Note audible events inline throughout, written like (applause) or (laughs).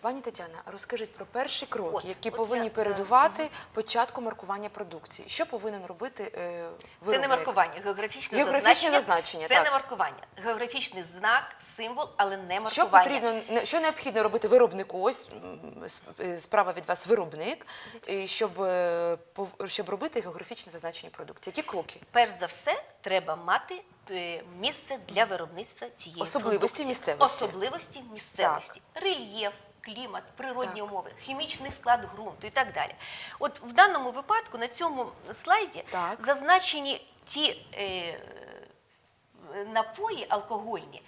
Пані Тетяна, розкажіть про перші кроки, От, які от повинні передувати початку маркування продукції. Що повинен робити е, Це не маркування, географічне, Географічне зазначення. зазначення, Це так. не маркування. Географічний знак, символ, але не маркування. Що потрібно, що необхідно робити виробнику? Ось е, справа від вас виробник, щоб, е, щоб робити географічне зазначення продукції. Які кроки? Перш за все, треба мати е, місце для виробництва цієї Особливості продукції. місцевості. Особливості місцевості. Рельєф, клімат, природні умови, хімічний склад ґрунту і так далі. От в даному випадку на цьому слайді Так. зазначені ті е, е, напої алкогольні.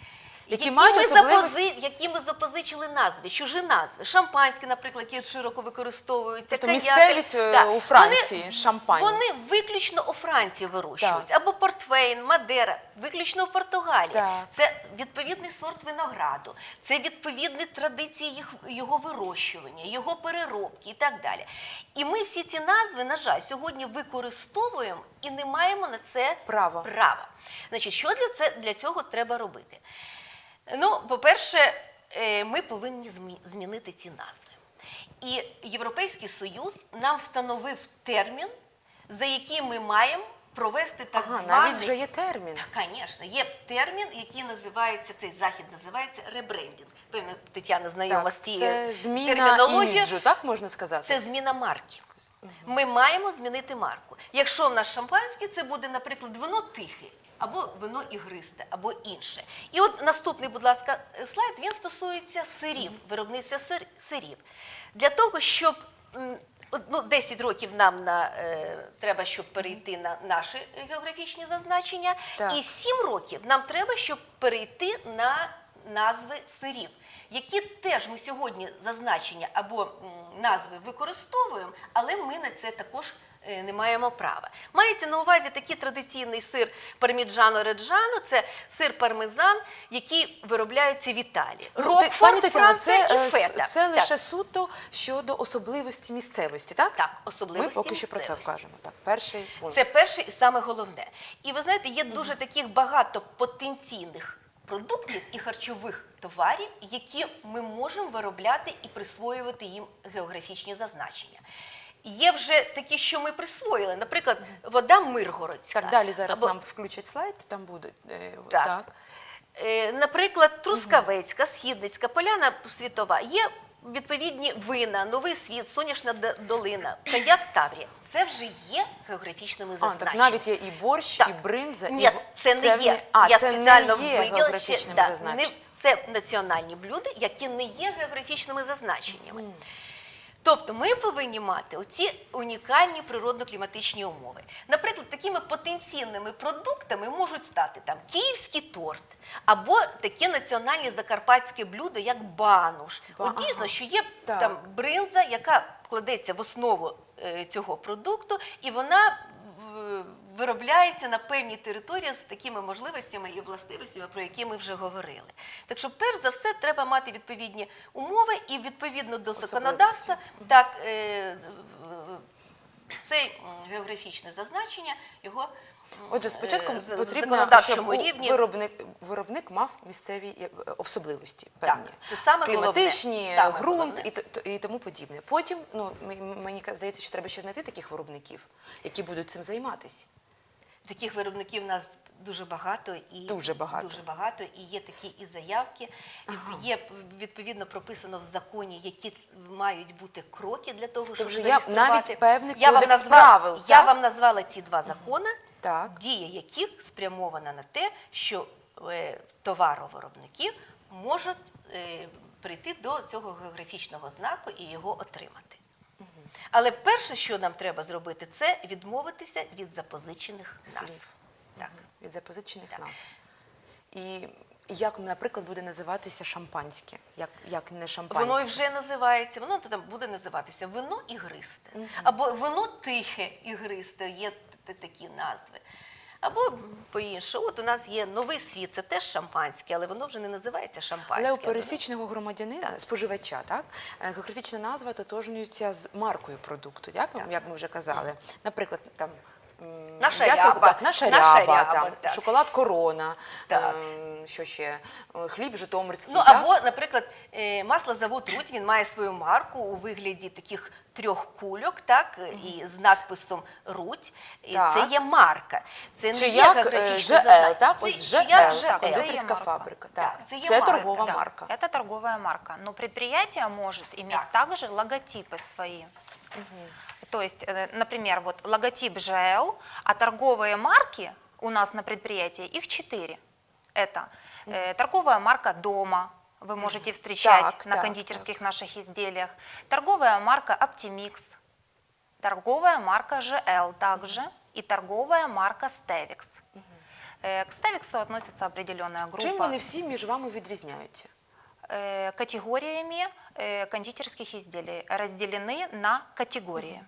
Які мають ми запози- які ми запозичили назви, чужі назви. Шампанське, наприклад, яке широко використовується. Тобто місцевість, е, Так. у Франції, Вони- шампань. Вони виключно у Франції вирощують. Так. Або портвейн, Мадера, виключно в Португалії. Так. Це відповідний сорт винограду, це відповідні традиції їх, його вирощування, його переробки і так далі. І ми всі ці назви, на жаль, сьогодні використовуємо і не маємо на це Права. права. Значить, що для, це, для цього треба робити? Ну, по-перше, е, ми повинні змі- змінити ці назви. І Європейський Союз нам встановив термін, за який ми маємо провести так Ага, званий навіть вже є термін. так, звісно, є термін, який називається цей захід, називається ребрендінг. Певно, Тетяна знайома Так, з цією це зміна термінологією. іміджу, так можна сказати? Це зміна марки. Ми маємо змінити марку. Якщо в нас шампанське, це буде, наприклад, вино тихе, або вино ігристе, або інше. І от наступний, будь ласка, слайд він стосується сирів, виробництва сир- сирів. Для того, щоб ну, 10 років нам на, е, треба, щоб перейти на наші географічні зазначення, Так. і 7 років нам треба, щоб перейти на назви сирів, які теж ми сьогодні зазначення або назви використовуємо, але ми на це також не маємо права. Мається на увазі такий традиційний сир парміджано реджано це сир пармезан, який виробляється в Італії. Ти- Рокфор, Пані Тетяна, це, і е, фета. це Так. лише суто щодо особливості місцевості, так? Так, Ми поки що про це вкажемо. Так, перший пункт. Це перше і саме головне. І ви знаєте, є дуже таких багато потенційних продуктів і харчових товарів, які ми можемо виробляти і присвоювати їм географічні зазначення. Є вже такі, що ми присвоїли, наприклад, вода Миргородська. Так, далі зараз Або, нам включать слайд, там буде. е, Так. так. е, наприклад, Трускавецька, Східницька, Поляна Світова. Є відповідні вина, Новий світ, Соняшна долина, Коньяк Таврія. Це вже є географічними А, зазначеннями. так навіть є і борщ, і бринза, Ні, і це не є. А, Я це спеціально не є виділа ще, географічним да, зазначенням. не- це національні блюда, які не є географічними зазначеннями. Тобто ми повинні мати оці унікальні природно-кліматичні умови. Наприклад, такими потенційними продуктами можуть стати там київський торт або таке національне закарпатське блюдо, як бануш. Ба- От дійсно, що є Так. там бринза, яка кладеться в основу е, цього продукту, і вона виробляється на певній території з такими можливостями і властивостями, про які ми вже говорили. Так що, перш за все, треба мати відповідні умови і відповідно до законодавства, так е, цей географічне зазначення його. Отже, спочатку е, потрібно, щоб рівні виробник, виробник мав місцеві е, особливості певні. це саме головне. Кліматичні, Саме ґрунт і, і тому подібне. Потім, ну, мені здається, що треба ще знайти таких виробників, які будуть цим займатися. Таких виробників у нас дуже багато і Дуже багато. дуже багато, і є такі і заявки. І Є відповідно прописано в законі, які мають бути кроки для того, щоб вже є зареєструвати. навіть певний я вам назвала, правил, Я так? вам назвала ці два закони, Так. дія яких спрямована на те, що е, товаровиробники можуть е, прийти до цього географічного знаку і його отримати. Але перше, що нам треба зробити, це відмовитися від запозичених Слів. назв. Так. від запозичених Так. назв. І як, наприклад, буде називатися шампанське, як, як не шампанське. Воно і вже називається, воно там буде називатися вино ігристе. Або вино тихе ігристе, є такі назви. Або по-іншому, от у нас є новий світ, це теж шампанське, але воно вже не називається шампанське. Але у пересічного громадянина, споживача, так, е, географічна назва тотожнюється з маркою продукту, як, ми- як ми вже казали. Наприклад, там Наша м'ясо- ряба, так, наша наша ряба, ряба, там, так. шоколад корона, Так. ем, що ще, Е, хліб житомирський. Ну так? або, наприклад, е, маслозавод Руть він має свою марку у вигляді таких трьох кульок, так і з надписом Руть. І Так. це є марка. Це не Чи є як е, географічне ЖЛ, зазначення. так? Це Ось чи ЖЛ, як так, ЖЛ. кондитерська марка. фабрика. Так, Так, це є це марка, торгова Да, марка. Это торговая марка. Но предприятие может иметь Так. также логотипы свои. То есть, э, например, вот логотип ЖЛ, а торговые марки у нас на предприятии, их четыре. Это э, торговая марка дома, вы можете встречать Так, на так, кондитерских наших изделиях. Торговая марка Optimix, торговая марка ЖЛ также и торговая марка Stevix. Э, К Stevix относится определенная группа. Чим вони всі між вами відрізняються? э, категориями э, кондитерских изделий разделены на категории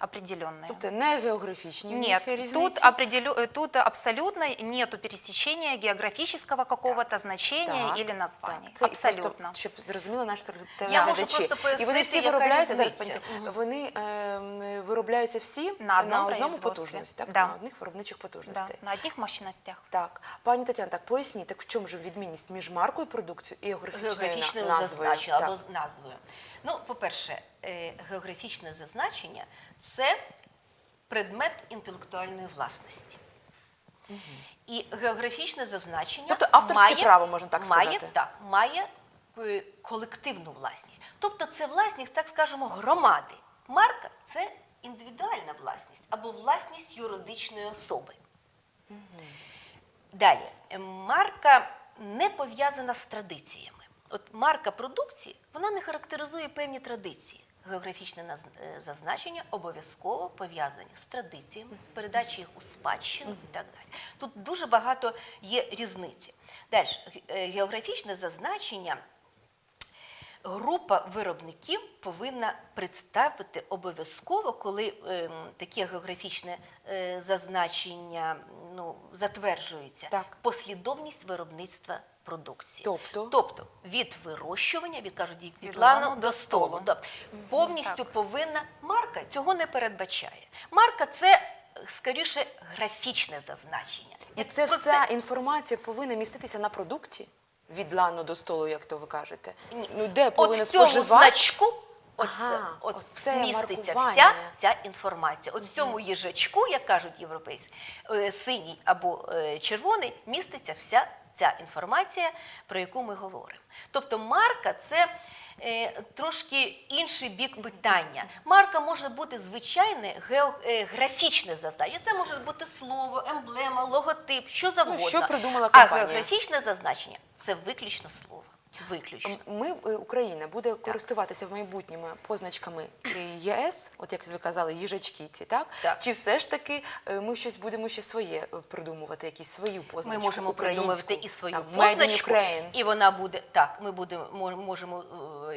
Определенные. Тобто не географічні Нет, тут, определю- э, тут абсолютно нету пересечения географического какого-то значения Так, или названия. так. Це абсолютно. Просто, щоб зрозуміли наші Я можу телеглядачі. І вони всі виробляються зараз. пані, Вони ем, виробляються всі На одному одному потужності, так? Да. на одних виробничих Да, на одних мощностях. Так, пані Тетяна, так поясніть, так в чому ж відмінність між маркою продукції і географічною, географічною на- назвою? зазначенням Так. або назвою. Ну, по-перше, е, географічне зазначення це предмет інтелектуальної власності. І географічне зазначення Тобто авторське має, право, можна так має, сказати. Так, має е, колективну власність. Тобто це власність, так скажемо, громади. Марка це індивідуальна власність або власність юридичної особи. Далі, е, марка не пов'язана з традиціями. От марка продукції вона не характеризує певні традиції. Географічне е, зазначення обов'язково пов'язані з традиціями, з передачею їх у спадщину і так далі. Тут дуже багато є різниці. Далі, е, географічне зазначення група виробників повинна представити обов'язково, коли ем, таке географічне е, зазначення ну, затверджується, Так. послідовність виробництва продукції. Тобто? тобто від вирощування, від кажуть, від, Від лану до столу. столу. Тобто, повністю так. повинна марка цього не передбачає. Марка це скоріше графічне зазначення. І це про вся інформація повинна міститися на продукті від лану до столу, як то ви кажете. Ні. Ну де повинен От в цьому споживач? значку от, Ага, от от це зміститься вся ця інформація. От в цьому їжачку, як кажуть європейські, е, синій або е, червоний, міститься вся ця інформація, про яку ми говоримо. Тобто марка це е, трошки інший бік питання. Марка може бути звичайне гео- е, зазначення. Це може бути слово, емблема, логотип, що завгодно. Ну, що придумала а географічне зазначення це виключно слово. Виключно. Ми, е, Україна, буде користуватися в майбутньому позначками е, ЄС, от як ви казали, їжачки ці, так? Так. Чи все ж таки е, ми щось будемо ще своє придумувати, якісь свою позначку? Ми можемо придумати і свою in позначку, і вона буде так. Ми будемо можемо,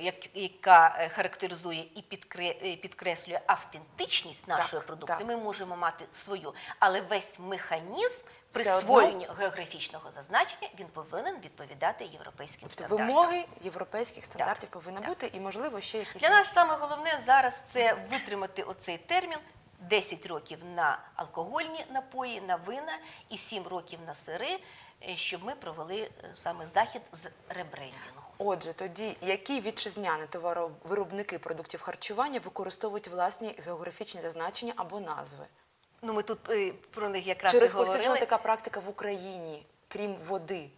як яка характеризує і підкре- підкреслює автентичність нашої Так, продукції. так. Ми можемо мати свою, але весь механізм Одно- присвоєння географічного зазначення він повинен відповідати європейським стандартам. Вимоги європейських стандартів повинні так. бути, і можливо ще якісь Для нас саме головне зараз це витримати оцей термін 10 років на алкогольні напої, на вина і 7 років на сири, е, щоб ми провели е, саме захід з ребрендінгу. Отже, тоді які вітчизняні товаровиробники продуктів харчування використовують власні географічні зазначення або назви? Ну ми тут е, про них якраз Чи і розповсюджена говорили. така практика в Україні, крім води?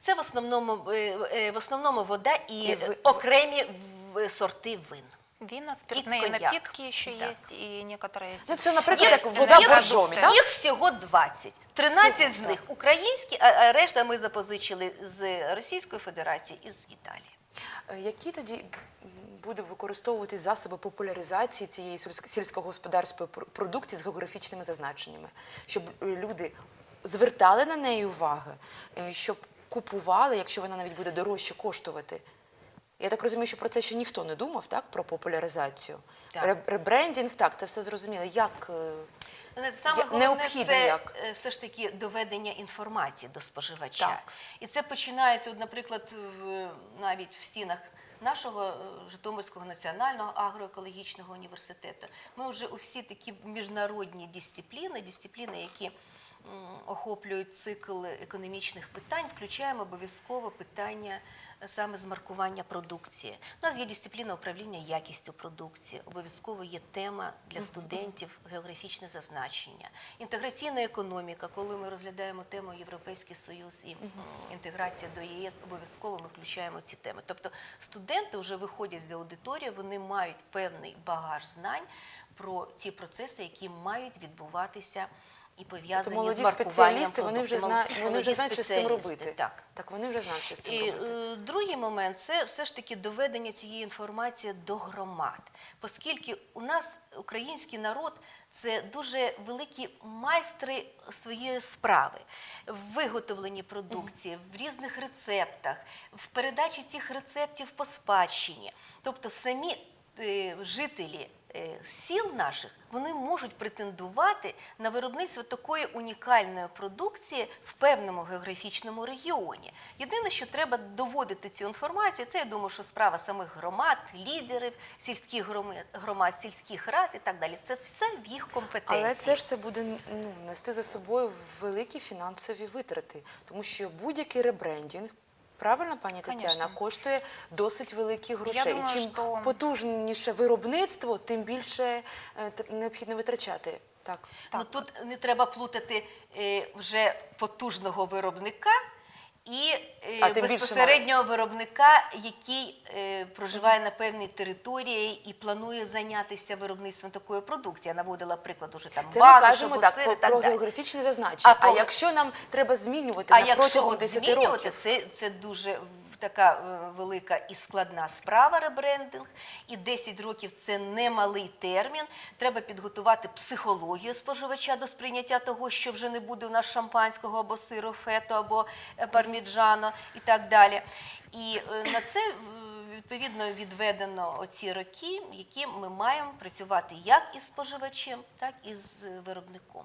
Це в основному е, е, в основному вода і, І ви- окремі в- сорти вин. Вина, спиртные коньяк. напитки еще Да. есть, и некоторые... Ну, це, наприклад, як вода є боржомі, так? Їх всього 20. 13 з Всього, них українські, а- а решта ми запозичили з Російської Федерації і з Італії. Е, Які тоді буде використовувати засоби популяризації цієї сільськ- сільськогосподарської продукції з географічними зазначеннями, щоб е, люди звертали на неї уваги, е, щоб купували, якщо вона навіть буде дорожче коштувати? Я так розумію, що про це ще ніхто не думав, так? Про популяризацію. Так. Ребрендінг, так, це все зрозуміло. Як е, Ну, Саме головне це як? все ж таки доведення інформації до споживача. Так. І це починається, от, наприклад, в, навіть в стінах нашого е, Житомирського національного агроекологічного університету. Ми вже у всі такі міжнародні дисципліни, дисципліни, які охоплюють цикл економічних питань, включаємо обов'язково питання е, саме з маркування продукції. У нас є дисципліна управління якістю продукції, обов'язково є тема для студентів географічне зазначення. Інтеграційна економіка, коли ми розглядаємо тему Європейський Союз і інтеграція до ЄС, обов'язково ми включаємо ці теми. Тобто студенти вже виходять з аудиторії, вони мають певний багаж знань про ті процеси, які мають відбуватися і Тобто пов'язані з молоді спеціалісти, вони вже знають, вони вже знають, що з цим робити. Так. Так, вони вже знають, що з цим І робити. е, другий момент це все ж таки доведення цієї інформації до громад, оскільки у нас український народ це дуже великі майстри своєї справи в виготовленні продукції, в різних рецептах, в передачі цих рецептів по спадщині. Тобто самі е, жителі сіл наших вони можуть претендувати на виробництво такої унікальної продукції в певному географічному регіоні. Єдине, що треба доводити цю інформацію, це я думаю, що справа самих громад, лідерів, сільських громад, сільських рад і так далі. Це все в їх компетенції. Але це ж все буде ну, нести за собою великі фінансові витрати, тому що будь-який ребрендінг. Правильно, пані Тетяна, коштує досить великі грошей. думаю, Чим що- потужніше виробництво, тим більше е, необхідно витрачати. Так. Ну, тут не треба плутати е, вже потужного виробника і е, А безпосереднього виробника, який е, проживає на певній території і планує зайнятися виробництвом такої продукції. Я наводила приклад уже там Це ми кажемо так сири, про, так про так. географічне зазначення. А А, якщо нам треба змінювати А на протягом 10 змінювати, років, це, це дуже така е, велика і складна справа ребрендинг, і 10 років це немалий термін. Треба підготувати психологію споживача до сприйняття того, що вже не буде у нас шампанського або сиру фето, або е, парміджано і так далі. І е, на це відповідно відведено оці роки, які ми маємо працювати як із споживачем, так і з виробником.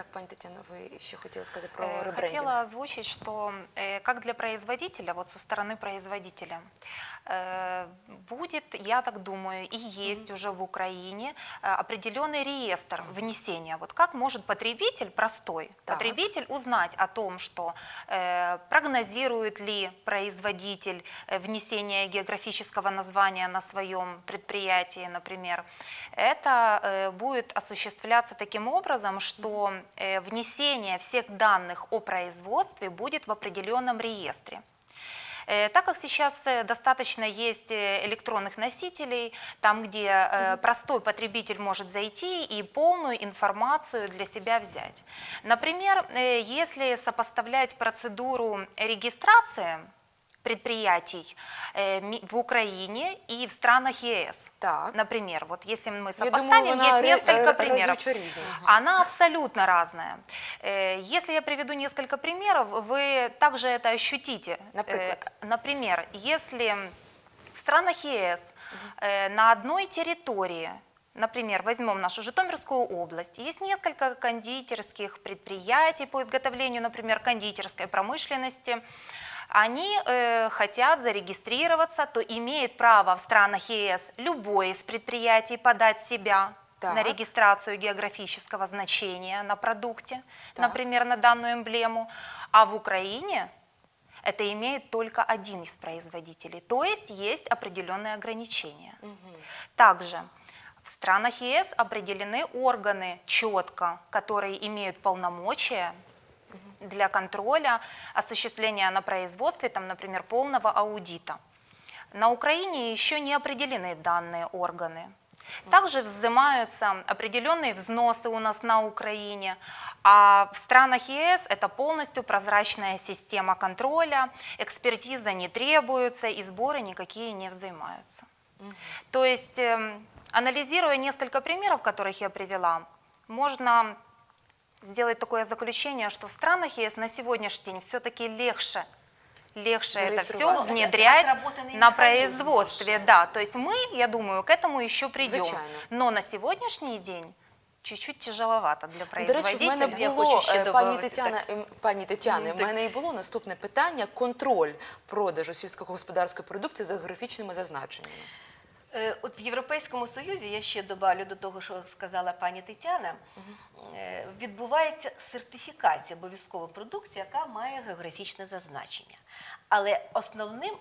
так, пані Тетяно, ви ще хотіли сказати про Э, ребрендінг. Хотела озвучить, что э, как для производителя, вот со стороны производителя, э, будет, я так думаю, и есть уже в Украине э, определенный реестр внесения. Вот как может потребитель, простой Так. потребитель, узнать о том, что э, прогнозирует ли производитель э, внесение географического названия на своем предприятии, например. Это э, будет осуществляться таким образом, что э, внесение всех данных о производстве будет в определенном реестре. Э, Так как сейчас э, достаточно есть э, электронных носителей, там, где э, простой потребитель может зайти и полную информацию для себя взять. Например, э, если сопоставлять процедуру регистрации предприятий э, в Украине и в странах ЕС. Так. Например, вот если мы сопоставим, думаю, есть несколько ре- примеров. Она абсолютно разная. Э, Если я приведу несколько примеров, вы также это ощутите. Например? Э, Например, если в странах ЕС э, на одной территории Например, возьмем нашу Житомирскую область. Есть несколько кондитерских предприятий по изготовлению, например, кондитерской промышленности. Они э, хотят зарегистрироваться, то имеет право в странах ЕС любое из предприятий подать себя Так. на регистрацию географического значения на продукте, Так. например, на данную эмблему. А в Украине это имеет только один из производителей. То есть есть определенные ограничения. Также в странах ЕС определены органы четко, которые имеют полномочия для контроля осуществления на производстве, там, например, полного аудита. На Украине еще не определены данные органы. Также взимаются определенные взносы у нас на Украине, а в странах ЕС это полностью прозрачная система контроля, экспертиза не требуется и сборы никакие не взимаются. То есть, эм, анализируя несколько примеров, которых я привела, можно сделать такое заключение, что в странах ЕС на сегодняшний день все-таки легче легче это все Зарегистрировать. Это внедрять отработанный на механизм производстве. уже. Да, то есть мы, я думаю, к этому еще придем. Звичайно. Но на сегодняшний день чуть-чуть тяжеловато для До производителя. речі, в мене Я було хочу ще е, пані добавити, Тетяна, ем, пані Тетяни, в так. мене і було наступне питання: контроль продажу сільськогосподарської продукції за географічними зазначеннями. Е, От в Європейському Союзі, я ще добавлю до того, що сказала пані Тетяна, е, відбувається сертифікація обов'язково продукції, яка має географічне зазначення. Але основним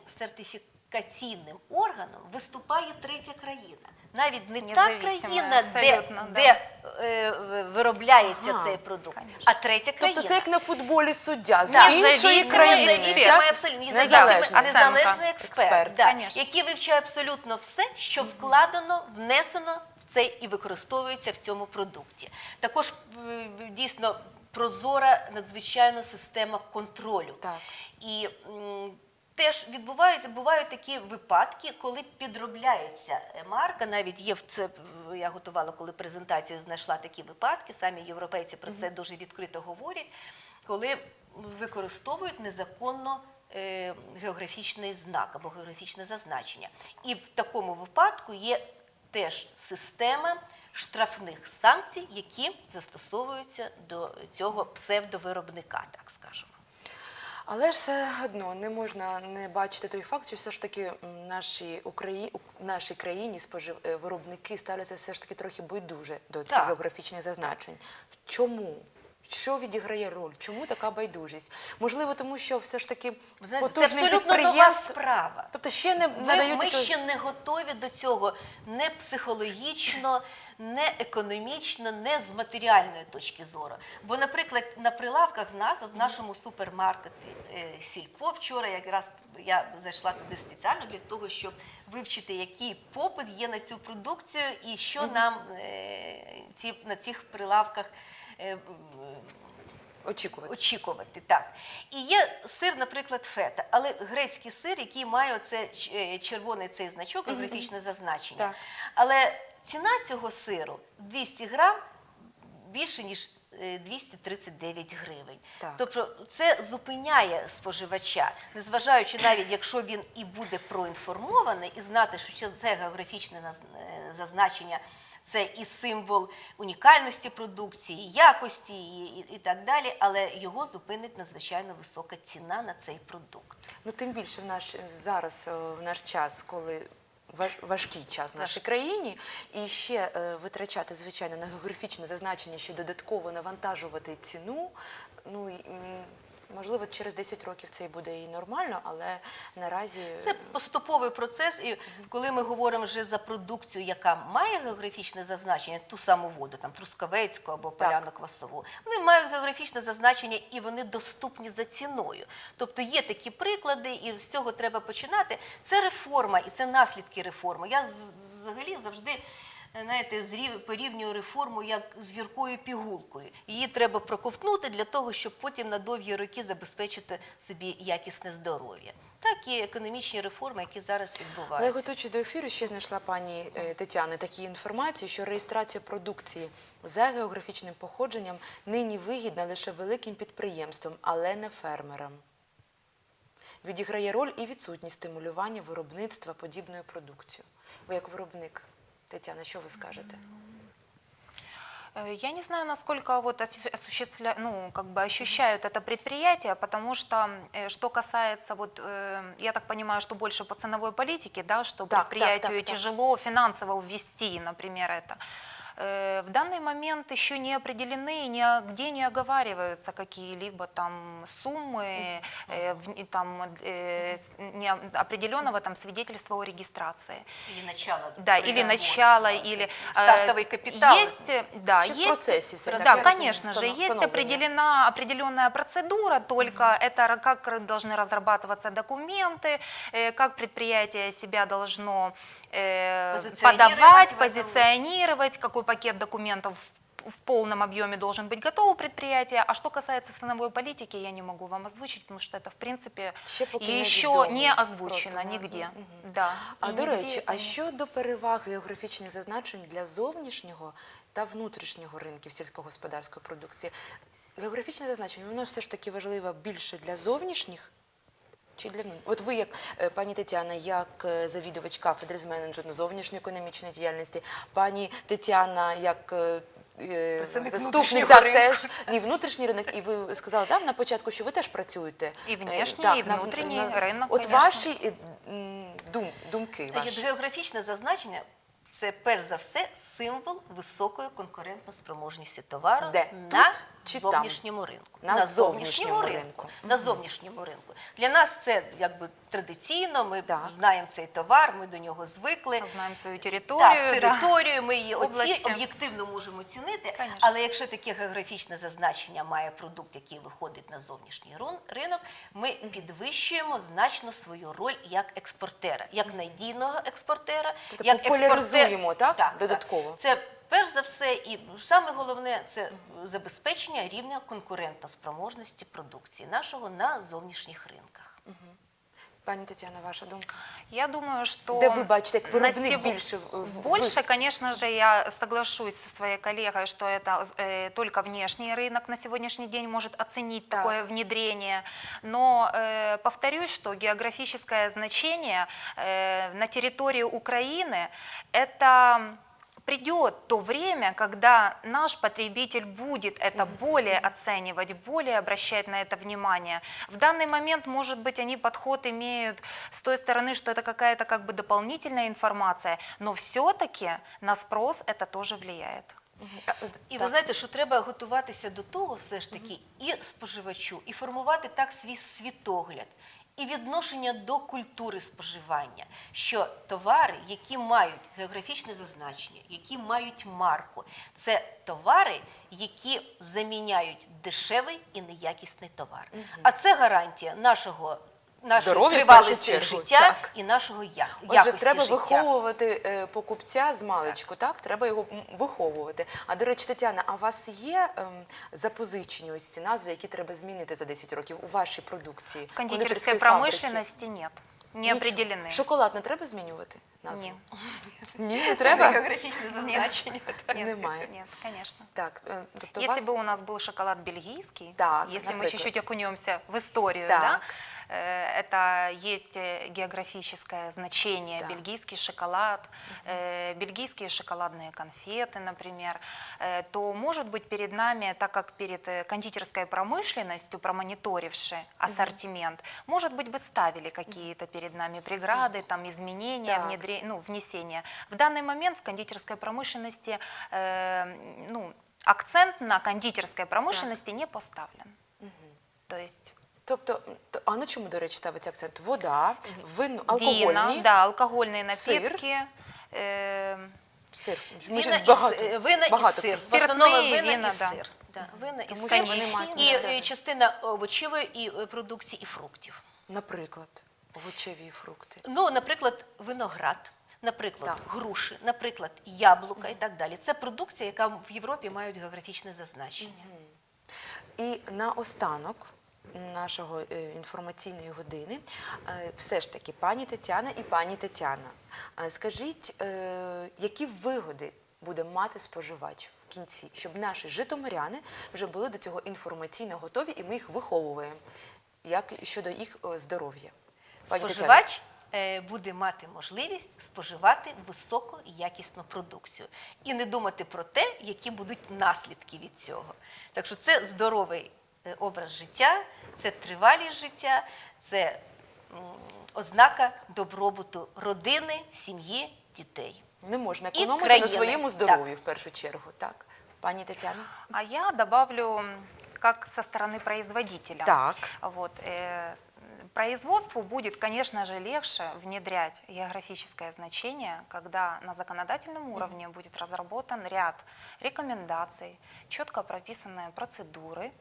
сертифікаційним органом виступає третя країна. Навіть не та країна, де, да. де е, виробляється Ага, цей продукт, конечно. а третя країна. Тобто це як на футболі суддя з Да. іншої країни. так? Абсолютно Незалежний. незалежний, незалежний експерт, Експерт, да, який вивчає абсолютно все, що вкладено, внесено в цей і використовується в цьому продукті. Також е, дійсно прозора надзвичайно система контролю. Так. І теж відбуваються бувають такі випадки, коли підробляється марка. Навіть є в це я готувала, коли презентацію знайшла такі випадки. Самі європейці про це дуже відкрито говорять, коли використовують незаконно. е, Географічний знак або географічне зазначення. І в такому випадку є теж система штрафних санкцій, які застосовуються до цього псевдовиробника, так скажемо. Але ж все одно не можна не бачити той факт, що все ж таки наші Украї... в нашій країні спожив... е, виробники ставляться все ж таки трохи байдуже до цих Так. географічних зазначень. Чому? Що відіграє роль? Чому така байдужість? Можливо, тому що все ж таки знаєте, це абсолютно нова справа. Тобто ще не Ви- надають ми такої- ще не готові до цього не психологічно, не економічно, не з матеріальної точки зору. Бо, наприклад, на прилавках в нас, от в нашому супермаркеті е, Сільпо, вчора якраз я зайшла туди спеціально для того, щоб вивчити, який попит є на цю продукцію і що нам е, ці, на цих прилавках. Е, очікувати. очікувати. Так. І є сир, наприклад, фета, але грецький сир, який має оце е, червоний цей значок, географічне зазначення. Так. Але ціна цього сиру 200 грам більше, ніж е, 239 гривень. Так. Тобто це зупиняє споживача, незважаючи навіть, якщо він і буде проінформований, і знати, що це географічне е, зазначення, це і символ унікальності продукції, якості і, і, і так далі, але його зупинить надзвичайно висока ціна на цей продукт. Ну тим більше в наш зараз е, в наш час, коли важ- важкий час в нашій країні, і ще е, витрачати звичайно на географічне зазначення, ще додатково навантажувати ціну. Ну можливо, через 10 років це і буде і нормально, але наразі Це поступовий процес, і коли ми говоримо вже за продукцію, яка має географічне зазначення, ту саму воду, там трускавецьку або поляно-квасову, вони мають географічне зазначення і вони доступні за ціною. Тобто є такі приклади, і з цього треба починати. Це реформа і це наслідки реформи. Я взагалі завжди. Знаєте, порівнюю реформу як з гіркою пігулкою. Її треба проковтнути для того, щоб потім на довгі роки забезпечити собі якісне здоров'я. Так і економічні реформи, які зараз Але відбуваються. готуючись до ефіру, ще знайшла пані е, Тетяни такі інформації, що реєстрація продукції за географічним походженням нині вигідна лише великим підприємствам, але не фермерам. Відіграє роль і відсутність стимулювання виробництва подібною продукцією. Ви як виробник, Тетяна, що ви скажете? Э, Я не знаю, насколько вот осу- осуществля... ну, как бы ощущают это предприятие, потому что, э, что касается, вот, э, я так понимаю, что больше по ценовой политике, да, что Так, так, предприятию так, так. тяжело финансово ввести, например, это. Э, В данный момент еще не определены, нигде не оговариваются какие-либо там суммы, э, там, э, не определенного там свидетельства о регистрации. Или начало. Да, или начало, или... стартовый капитал. Есть, да, Еще в есть... процессе всё Да, конечно же, есть определена, определенная процедура, только это ра- как должны разрабатываться документы, как предприятие себя должно подавать, позиционировать, какой пакет документов в- в полном объеме должен быть готов у предприятия. А что касается ценовой политики, я не могу вам озвучить, потому что это, в принципе, Ще поки не еще відомо. не озвучено Просто, нигде. мгм. Да. А И до нигде речі, это а не- щодо переваг географічних зазначень для зовнішнього та внутрішнього ринків сільськогосподарської продукції, географічне зазначення воно все ж таки важливо більше для зовнішніх Чи для внутрішніх? От ви, як е, пані Тетяна, як е, завідувач кафедри з менеджменту зовнішньої економічної діяльності, пані Тетяна, як е, Представник заступник так, теж ні, внутрішній ринок, і ви сказали так, на початку, що ви теж працюєте. І внешній, так, і внутрішній на- ринок, От конечно. ваші дум, думки. Значить, Ваші. географічне зазначення це перш за все символ високої конкурентоспроможності товару Де? на Тут зовнішньому ринку. На зовнішньому ринку. На зовнішньому ринку. Для нас це якби традиційно. Ми Так. знаємо цей товар, ми до нього звикли. Знаем свою Так, территорию. да. територію, ми її оці об'єктивно можемо оцінити. Конечно. Але якщо таке географічне зазначення має продукт, який виходить на зовнішній ринок, ми підвищуємо значно свою роль як експортера, як надійного експортера, Тобто як популяризуємо, так, додатково? Це перш за все, і саме головне це забезпечення рівня конкурентоспроможності продукції нашого на зовнішніх ринках. Пані Тетяна, ваша думка? Я думаю, что... Де ви бачите, як на виробник сего- більше в- в- Больше, конечно же, я соглашусь со своей коллегой, что это э, только внешний рынок на сегодняшний день может оценить Так. такое внедрение. Но э, повторюсь, что географическое значение э, на территории Украины это придет то время, когда наш потребитель будет это более оценивать, более обращать на это внимание. В данный момент, может быть, они подход имеют с той стороны, что это какая-то как бы дополнительная информация, но все-таки на спрос это тоже влияет. І ви Так. знаєте, що треба готуватися до того, все ж таки, і споживачу, і формувати так свій світогляд, і відношення до культури споживання, що товари, які мають географічне зазначення, які мають марку, це товари, які заміняють дешевий і неякісний товар. А це гарантія нашого Нашої Здоров'я, в тривалості першу чергу, життя так. і нашого я- Отже, якості треба життя. виховувати е, покупця з маличку, так. Треба його м, виховувати. А до речі, Тетяна, а у вас є ем, запозичені ось ці назви, які треба змінити за 10 років у вашій продукції? Кондитерской кондитерської фабрики? промышленности нет, не Нічого. определены. Шоколад не треба змінювати назву? Не. Ні, не Це треба. географічне зазначення. так. Нет, Немає. Нет, конечно. Так, е, тобто Если вас... бы у нас был шоколад бельгийский, Так, если мы например. чуть-чуть окунемся в историю, Так. да, э, это есть э, географическое значение, Так. бельгийский шоколад, э, бельгийские шоколадные конфеты, например, э, то, может быть, перед нами, так как перед э, кондитерской промышленностью, промониторившей ассортимент, может быть, бы ставили какие-то перед нами преграды, там, изменения, Так. внедрения, ну, внесения. В данный момент в кондитерской промышленности э, ну, акцент на кондитерской промышленности не поставлен. То есть Тобто, т- а на чому, до речі, ставиться акцент? Вода, вино, алкогольні, вина, да, алкогольные Сыр. напитки, э, сир. Вина, багато, і, с- вина багато і сир. В Спиртні основному вина вина, і да. сир. Да, вина і Тому сир. що вони мають І місце. е, частина овочевої і е, продукції і фруктів. Наприклад, овочеві фрукти. Ну, наприклад, виноград, наприклад, Так. груші, наприклад, яблука і так далі. Це продукція, яка в Європі мають географічне зазначення. І наостанок нашого е, інформаційної години, е, все ж таки, пані Тетяна і пані Тетяна, е, скажіть, які вигоди буде мати споживач в кінці, щоб наші житомиряни вже були до цього інформаційно готові, і ми їх виховуємо, як щодо їх здоров'я? Споживач буде мати можливість споживати високо якісну продукцію і не думати про те, які будуть наслідки від цього. Так що це здоровий образ життя, це тривалість життя, це м, ознака добробуту родини, сім'ї, дітей. Не можна І економити на країни. своєму здоров'ю в першу чергу, так? Пані Тетяна? а я добавлю м, как со стороны производителя. Так. Вот, э, производству будет, конечно же, легче внедрять географическое значение, когда на законодательном уровне будет разработан ряд рекомендаций, четко прописанные процедуры э,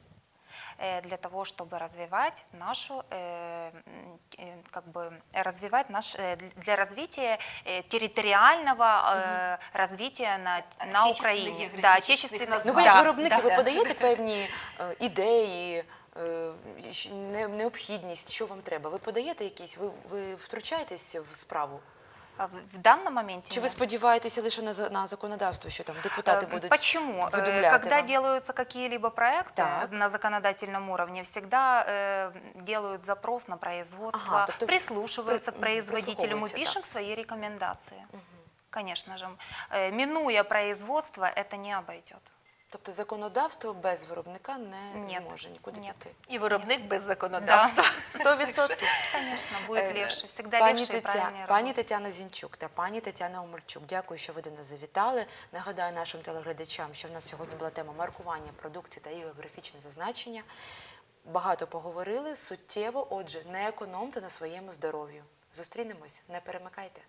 для того, чтобы развивать нашу, э, м, э, как бы развивать наш, э, для развития э, территориального э, развития на, на Отечественных Украине. географических Да, отечественных названий. Ну, ви да, як виробники, да. ви подаєте певні е, ідеї, е, щ- не- необхідність, що вам треба? Ви подаєте якісь, ви, ви втручаєтесь в справу? А в в данном моменте Чи ви нет. сподіваєтеся лише на, за- на законодавство, що там депутати Э, будуть Почему? Э, видумляти Когда вам? делаются какие-либо проекты Так. на законодательном уровне, всегда э, делают запрос на производство, Ага, тобто прислушиваются к при- производителям, мы прислуховуються, пишем свои рекомендации. Конечно же. Э, Минуя производство, это не обойдет. Тобто законодавство без виробника не Ні. зможе нікуди Ні. піти. І виробник без законодавства. (laughs) Сто відсотків. Конечно, будет Е, легче. Всегда пані легче и Тетя- правильнее Пані работать. Тетяна Зінчук та пані Тетяна Омельчук, дякую, що ви до нас завітали. Нагадаю нашим телеглядачам, що в нас сьогодні була тема маркування продукції та її географічне зазначення. Багато поговорили суттєво. Отже, не економте на своєму здоров'ю. Зустрінемось, не перемикайте.